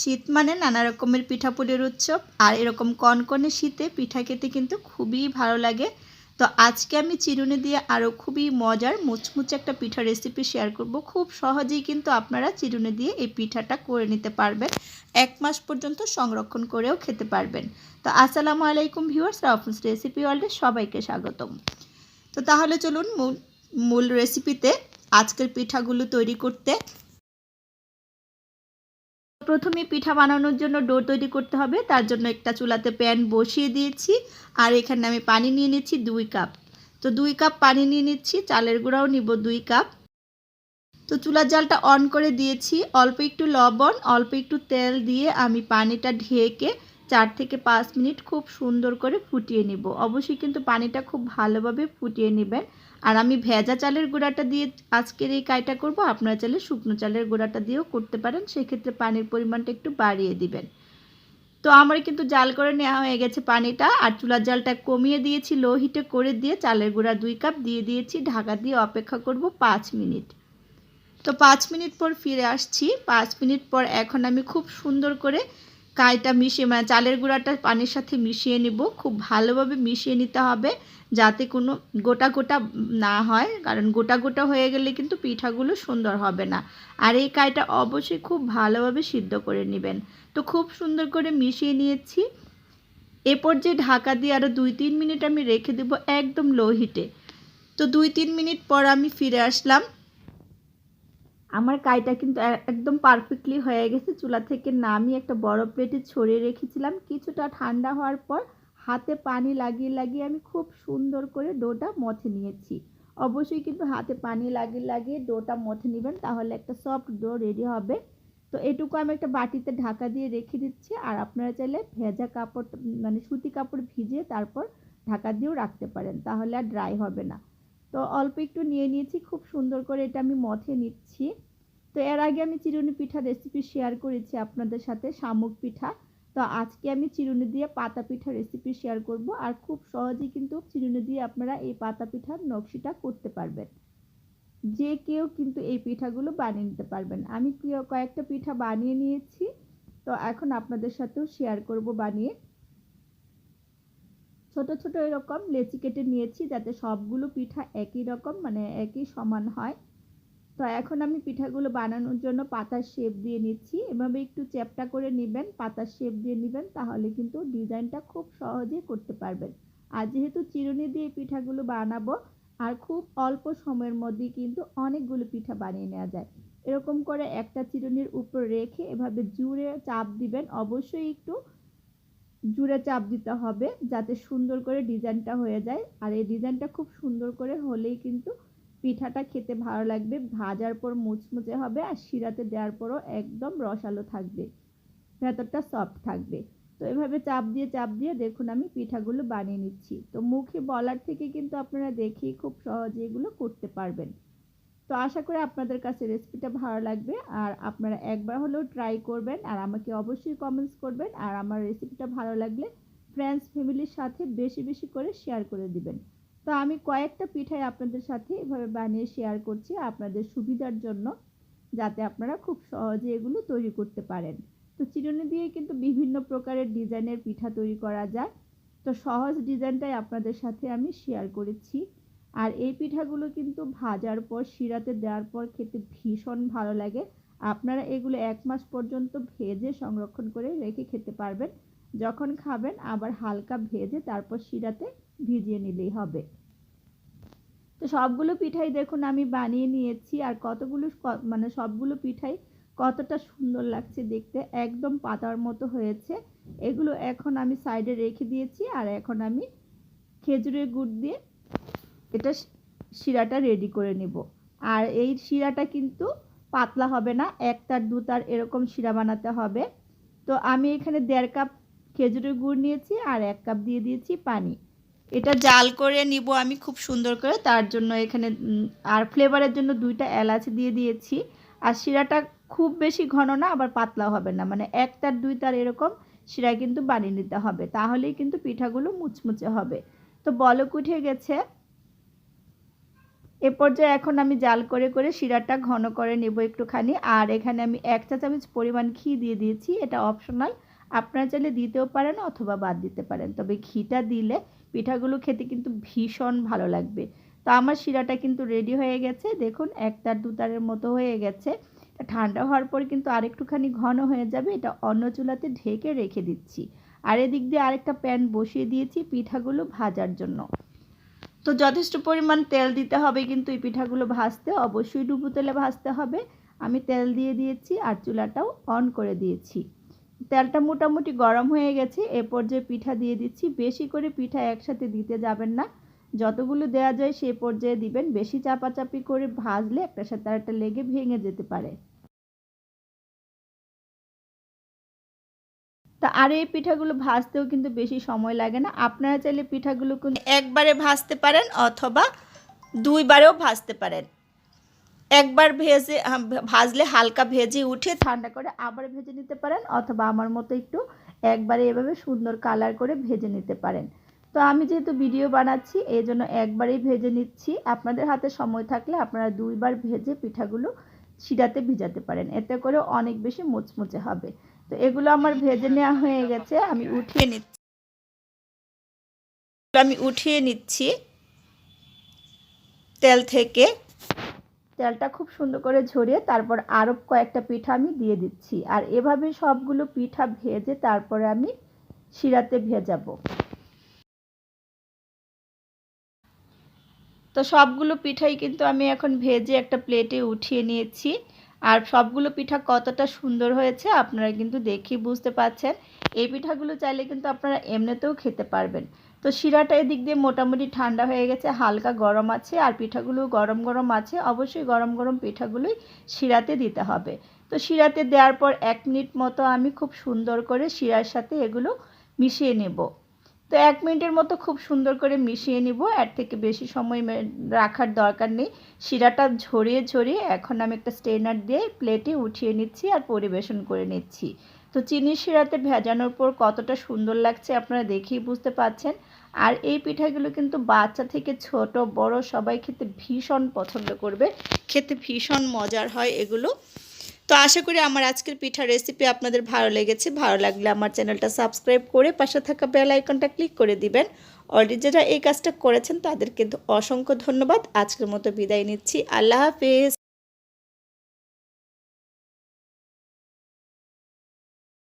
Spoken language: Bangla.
শীত মানে নানা রকমের পিঠাপুলির উৎসব, আর এরকম কনকনে শীতে পিঠা খেতে কিন্তু খুবই ভালো লাগে। তো আজকে আমি চিরুনি দিয়ে আরও খুবই মজার, মুচমুচে একটা পিঠা রেসিপি শেয়ার করব। খুব সহজেই কিন্তু আপনারা চিরুনি দিয়ে এই পিঠাটা করে নিতে পারবেন। এক মাস পর্যন্ত সংরক্ষণ করেও খেতে পারবেন। তো আসসালামু আলাইকুম ভিউয়ার্স রাফুলস রেসিপি ওয়ার্ল্ডে সবাইকে স্বাগতম। তো তাহলে চলুন মূল মূল রেসিপিতে আজকের পিঠাগুলো তৈরি করতে প্রথমে পিঠা বানানোর জন্য ডো তৈরি করতে হবে। তার জন্য একটা চুলাতে প্যান বসিয়ে দিয়েছি। আর এখানে আমি পানি নিয়ে নিচ্ছি দুই কাপ। তো দুই কাপ পানি নিয়ে নিচ্ছি, চালের গুঁড়াও নিব দুই কাপ। তো চুলার জালটা অন করে দিয়েছি। অল্প একটু লবণ, অল্প একটু তেল দিয়ে আমি পানিটা ঢেকে চার থেকে পাঁচ মিনিট খুব সুন্দর করে ফুটিয়ে নিব। অবশ্যই কিন্তু পানিটা খুব ভালোভাবে ফুটিয়ে নেবেন। আর আমি ভেজা চালের গুঁড়াটা দিয়ে আজকের এই কাইটা করব। আপনারা চাইলে শুকনো চালের গুঁড়াটা দিয়েও করতে পারেন। সেক্ষেত্রে পানির পরিমাণটা একটু বাড়িয়ে দিবেন। তো আমার কিন্তু জাল করে নেওয়া হয়ে গেছে পানিটা। আর চুলার জালটা কমিয়ে দিয়েছি, লো হিটে করে দিয়ে চালের গুঁড়া দুই কাপ দিয়ে দিয়েছি। ঢাকা দিয়ে অপেক্ষা করব পাঁচ মিনিট। তো পাঁচ মিনিট পর ফিরে আসছি। পাঁচ মিনিট পর এখন আমি খুব সুন্দর করে কাইটা মিশিয়ে মানে চালের গুঁড়াটা পানির সাথে মিশিয়ে নিব। খুব ভালোভাবে মিশিয়ে নিতে হবে যাতে কোনো গোটা গোটা না হয়, কারণ গোটা গোটা হয়ে গেলে কিন্তু পিঠাগুলো সুন্দর হবে না। আর এই কাইটা অবশ্যই খুব ভালোভাবে সিদ্ধ করে নেবেন। তো খুব সুন্দর করে মিশিয়ে নিয়েছি। এরপর যে ঢাকা দিয়ে আরও দুই তিন মিনিট আমি রেখে দেবো একদম লো হিটে। তো দুই তিন মিনিট পর আমি ফিরে আসলাম। আমার কাইটা কিন্তু একদম পারফেক্টলি হয়ে গেছে। চুলা থেকে নামিয়ে একটা বড় প্লেটে ছড়িয়ে রেখেছিলাম। কিছুটা ঠান্ডা হওয়ার পর হাতে পানি লাগিয়ে লাগিয়ে আমি খুব সুন্দর করে ডোটা মথে নিয়েছি। অবশ্যই কিন্তু হাতে পানি লাগিয়ে লাগিয়ে ডোটা মথে নেবেন, তাহলে একটা সফট ডো রেডি হবে। তো এটুকু আমি একটা বাটিতে ঢাকা দিয়ে রেখে দিচ্ছি। আর আপনারা চাইলে ভেজা কাপড় মানে সুতি কাপড় ভিজিয়ে তারপর ঢাকা দিয়েও রাখতে পারেন, তাহলে আর ড্রাই হবে না। তো অল্প একটু নিয়ে নিয়েছি, খুব সুন্দর করে এটা আমি মথে নিচ্ছি। তো এর আগে আমি চিরুনি পিঠা রেসিপি শেয়ার করেছি আপনাদের সাথে, শামুক পিঠা। তো আজকে আমি চিরুনি দিয়ে পাতা পিঠা রেসিপি শেয়ার করব আর খুব সহজেই কিন্তু চিরুনি দিয়ে আপনারা এই পাতা পিঠার নকশিটা করতে পারবেন। যে কেউ কিন্তু এই পিঠাগুলো বানিয়ে নিতে পারবেন। আমি কয়েকটা পিঠা বানিয়ে নিয়েছি, তো এখন আপনাদের সাথেও শেয়ার করব বানিয়ে। ছোট ছোট এরকম লেচি কেটে নিয়েছি যাতে সবগুলো পিঠা একই রকম মানে একই সমান হয়। তো এখন আমি পিঠাগুলো বানানোর জন্য পাতার শেপ দিয়ে নিচ্ছি। এভাবে একটু চ্যাপটা করে নেবেন, পাতার শেপ দিয়ে নেবেন, তাহলে কিন্তু ডিজাইনটা খুব সহজে করতে পারবেন। আর যেহেতু চিরুনি দিয়ে পিঠাগুলো বানাবো, আর খুব অল্প সময়ের মধ্যেই কিন্তু অনেকগুলো পিঠা বানিয়ে নেওয়া যায়। এরকম করে একটা চিরুনির উপর রেখে এভাবে জুড়ে চাপ দিবেন। অবশ্যই একটু জুড়ে চাপ দিতে হবে যাতে সুন্দর করে ডিজাইনটা হয়ে যায়। আর এই ডিজাইনটা খুব সুন্দর করে হলেই কিন্তু পিঠাটা খেতে ভালো লাগবে, ভাজার পর মুচমুচে হবে আর শিরাতে দেওয়ার পরও একদম রসালো থাকবে, ভেতরটা সফট থাকবে। তো এভাবে চাপ দিয়ে চাপ দিয়ে দেখুন আমি পিঠাগুলো বানিয়ে নিচ্ছি। তো মুখে বলার থেকে কিন্তু আপনারা দেখেই খুব সহজে এগুলো করতে পারবেন। তো আশা করি আপনাদের কাছে রেসিপিটা ভালো লাগবে। আর আপনারা একবার হলেও ট্রাই করবেন আর আমাকে অবশ্যই কমেন্টস করবেন। আর আমার রেসিপিটা ভালো লাগলে ফ্রেন্ডস ফ্যামিলির সাথে বেশি বেশি করে শেয়ার করে দিবেন। তো আমি কয়েকটা পিঠাই আপনাদের সাথে এভাবে বানিয়ে শেয়ার করছি আপনাদের সুবিধার জন্য, যাতে আপনারা খুব সহজে এগুলো তৈরি করতে পারেন। তো চিরুনি দিয়ে কিন্তু বিভিন্ন প্রকারের ডিজাইনের পিঠা তৈরি করা যায়। তো সহজ ডিজাইনটাই আপনাদের সাথে আমি শেয়ার করেছি। আর এই পিঠাগুলো কিন্তু ভাজার পর, শিরাতে দেওয়ার পর খেতে ভীষণ ভালো লাগে। আপনারা এগুলো এক মাস পর্যন্ত ভেজে সংরক্ষণ করে রেখে খেতে পারবেন। যখন খাবেন, আবার হালকা ভেজে তারপর শিরাতে ভিজিয়ে নিলেই হবে। তো সবগুলো পিঠাই দেখুন আমি বানিয়ে নিয়েছি আর কতগুলো মানে সবগুলো পিঠাই কতটা সুন্দর লাগছে দেখতে। একদম পাতার মতো হয়েছে। এগুলো এখন আমি সাইডে রেখে দিয়েছি আর এখন আমি খেজুরের গুড় দিয়ে এটা শিরাটা রেডি করে নেব। আর এই শিরাটা কিন্তু পাতলা হবে না, এক তার, দু তার এরকম শিরা বানাতে হবে। তো আমি এখানে দেড় কাপ খেজুরের গুড় নিয়েছি আর এক কাপ দিয়ে দিয়েছি পানি। এটা জাল করে নিব আমি খুব সুন্দর করে, তার জন্য এখানে আর ফ্লেভারের জন্য দুইটা এলাচ দিয়ে দিয়েছি। আর শিরাটা খুব বেশি ঘন না, আবার পাতলা হবে না। মানে এক তার, দুই তার এরকম শিরা কিন্তু বানিয়ে নিতে হবে। তাহলেই কিন্তু পিঠাগুলো মুচমুচে হবে। তো বলক উঠে গেছে। এ পর্যায়ে এখন আমি জাল করে করে শিরাটা ঘন করে নেব একটুখানি। আর এখানে আমি এক চা চামচ পরিমাণ ঘি দিয়ে দিয়েছি। এটা অপশনাল আপনারা চাইলে দিতেও পারেন অথবা বাদ দিতে পারেন। তবে ঘিটা দিলে পিঠাগুলো খেতে কিন্তু ভীষণ ভালো লাগবে। তো আমার শিরাটা কিন্তু রেডি হয়ে গেছে। দেখুন একটার দুতারের মতো হয়ে গেছে। ঠান্ডা হওয়ার পর কিন্তু আরেকটুখানি ঘন হয়ে যাবে। এটা অন্য চুলাতে ঢেকে রেখে দিচ্ছি। আর এদিক দিয়ে আরেকটা প্যান বসিয়ে দিয়েছি পিঠাগুলো ভাজার জন্য। তো যথেষ্ট পরিমাণ তেল দিতে হবে কিন্তু এই পিঠাগুলো ভাজতে, অবশ্যই ডুবো তেলে ভাজতে হবে। আমি তেল দিয়ে দিয়েছি আর চুলাটাও অন করে দিয়েছি। তেলটা মোটামুটি গরম হয়ে গেছে, এ পর্যায়ে পিঠা দিয়ে দিচ্ছি। বেশি করে পিঠা একসাথে দিতে যাবেন না। যতগুলো দেওয়া যায় সে পর্যায়ে দিবেন। বেশি চাপাচাপি করে ভাজলে একটার সাথে আরেকটা লেগে ভেঙে যেতে পারে। আর এই পিঠাগুলো ভাজতেও কিন্তু বেশি সময় লাগে না। আপনারা চাইলে পিঠাগুলো কিন্তু একবারে ভাজতে পারেন অথবা দুইবারেও ভাজতে পারেন। একবার ভেজে ভাজলে হালকা ভেজে উঠে ঠান্ডা করে আবার ভেজে নিতে পারেন অথবা আমার মতো একটু একবারে এভাবে সুন্দর কালার করে ভেজে নিতে পারেন। তো আমি যেহেতু ভিডিও বানাচ্ছি এই জন্য একবারেই ভেজে নিচ্ছি। আপনাদের হাতে সময় থাকলে আপনারা দুইবার ভেজে পিঠাগুলো শিরাতে ভিজাতে পারেন। এতে করে অনেক বেশি মুচমুচে হবে। তো এগুলো আমার ভেজে নেওয়া হয়ে গেছে, আমি উঠিয়ে নিচ্ছি। আমি উঠিয়ে নিচ্ছি তেল থেকে। তেলটা খুব সুন্দর করে ঝরিয়ে তারপর আরও কয়েকটা পিঠা আমি দিয়ে দিচ্ছি। আর এভাবে সবগুলো পিঠা ভেজে তারপরে আমি শিরাতে ভেজাবো। তো সবগুলো পিঠাই কিন্তু আমি এখন ভেজে একটা প্লেটে উঠিয়ে নিয়েছি। আর সবগুলো পিঠা কতটা সুন্দর হয়েছে আপনারা কিন্তু দেখি বুঝতে পারছেন। এই পিঠাগুলো চাইলে কিন্তু আপনারা এমনিতেও খেতে পারবেন। তো শিরাটা এদিক দিয়ে মোটামুটি ঠান্ডা হয়ে গেছে, হালকা গরম আছে আর পিঠাগুলো গরম গরম আছে, অবশ্যই গরম গরম পিঠাগুলোই শিরাতে দিতে হবে। তো শিরাতে দেওয়ার পর এক মিনিট মতো আমি খুব সুন্দর করে শিরার সাথে এগুলো মিশিয়ে নেব। তো এক মিনিটের মতো খুব সুন্দর করে মিশিয়ে নিব। এর থেকে বেশি সময় রাখার দরকার নেই। শিরাটা ঝরিয়ে ঝরিয়ে এখন আমি একটা স্টেনার দিয়ে প্লেটে উঠিয়ে নিচ্ছি আর পরিবেশন করে নিচ্ছি। তো চিনি শিরাতে ভেজানোর পর কতটা সুন্দর লাগছে আপনারা দেখেই বুঝতে পাচ্ছেন আর এই পিঠাগুলো কিন্তু বাচ্চা থেকে ছোট, বড় সবাই খেতে ভীষণ পছন্দ করবে। খেতে ভীষণ মজার হয় এগুলো। তো আশা করি আমার আজকের পিঠার রেসিপি আপনাদের ভালো লেগেছে। ভালো লাগলে আমার চ্যানেলটা সাবস্ক্রাইব করে পাশে থাকা বেল আইকনটা ক্লিক করে দিবেন। অলরেডি যারা এই কাজটা করেছেন, তাদেরকে অসংখ্য ধন্যবাদ। আজকের মতো বিদায় নিচ্ছি। আল্লাহ হাফিজ।